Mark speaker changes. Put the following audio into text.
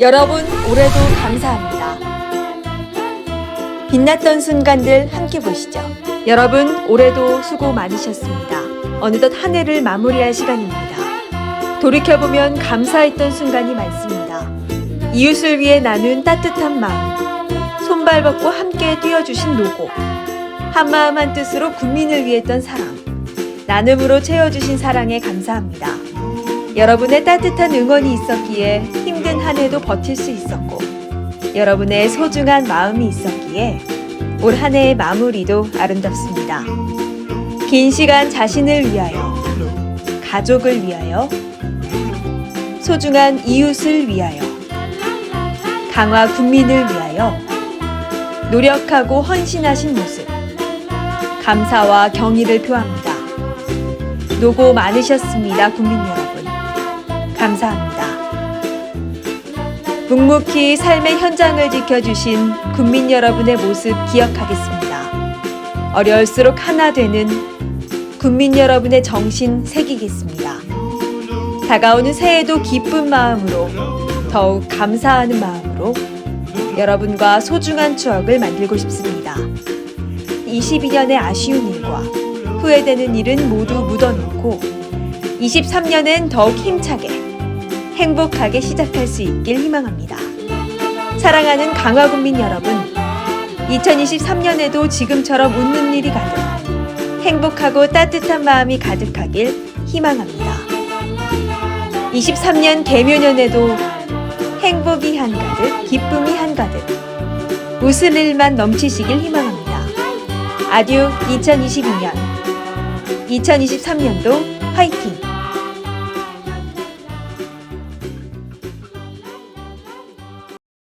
Speaker 1: 여러분, 올해도 감사합니다. 빛났던 순간들 함께 보시죠. 여러분, 올해도 수고 많으셨습니다. 어느덧 한 해를 마무리할 시간입니다. 돌이켜보면 감사했던 순간이 많습니다. 이웃을 위해 나눈 따뜻한 마음, 손발 벗고 함께 뛰어주신 노고, 한마음 한뜻으로 국민을 위해 했던 사랑, 나눔으로 채워주신 사랑에 감사합니다. 여러분의 따뜻한 응원이 있었기에 한 해도 버틸 수 있었고, 여러분의 소중한 마음이 있었기에 올 한 해의 마무리도 아름답습니다. 긴 시간 자신을 위하여, 가족을 위하여, 소중한 이웃을 위하여, 강화 국민을 위하여, 노력하고 헌신하신 모습, 감사와 경의를 표합니다. 노고 많으셨습니다, 국민 여러분. 감사합니다. 묵묵히 삶의 현장을 지켜주신 국민 여러분의 모습 기억하겠습니다. 어려울수록 하나 되는 국민 여러분의 정신 새기겠습니다. 다가오는 새해도 기쁜 마음으로 더욱 감사하는 마음으로 여러분과 소중한 추억을 만들고 싶습니다. 22년의 아쉬운 일과 후회되는 일은 모두 묻어놓고 23년엔 더욱 힘차게 행복하게 시작할 수 있길 희망합니다. 사랑하는 강화국민 여러분, 2023년에도 지금처럼 웃는 일이 가득, 행복하고 따뜻한 마음이 가득하길 희망합니다. 23년 개묘년에도 행복이 한가득, 기쁨이 한가득, 웃을 일만 넘치시길 희망합니다. 아듀 2022년, 2023년도 화이팅!